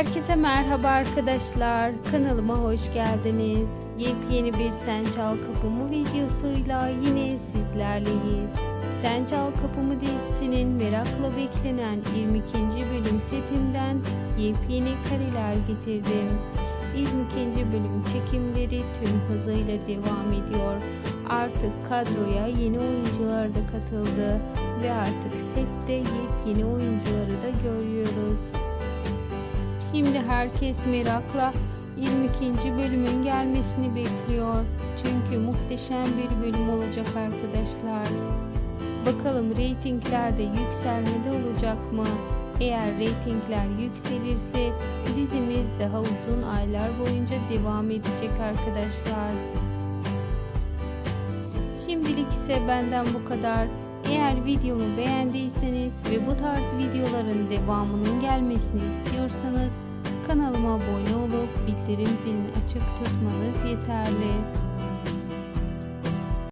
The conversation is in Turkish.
Herkese merhaba arkadaşlar. Kanalıma hoş geldiniz. Yepyeni bir Sen Çal Kapımı videosuyla yine sizlerleyiz. Sen Çal Kapımı dizisinin merakla beklenen 22. bölüm setinden yepyeni kareler getirdim. 22. bölüm çekimleri tüm hızıyla devam ediyor. Artık kadroya yeni oyuncular da katıldı ve artık sette yepyeni oyuncuları da görüyoruz. Şimdi herkes merakla 22. bölümün gelmesini bekliyor. Çünkü muhteşem bir bölüm olacak arkadaşlar. Bakalım reytinglerde yükselmede olacak mı? Eğer reytingler yükselirse dizimiz daha uzun aylar boyunca devam edecek arkadaşlar. Şimdilik ise benden bu kadar. Eğer videomu beğendiyseniz ve bu tarz videoların devamının gelmesini istiyorsanız kanalıma abone olup bildirim zilini açık tutmanız yeterli.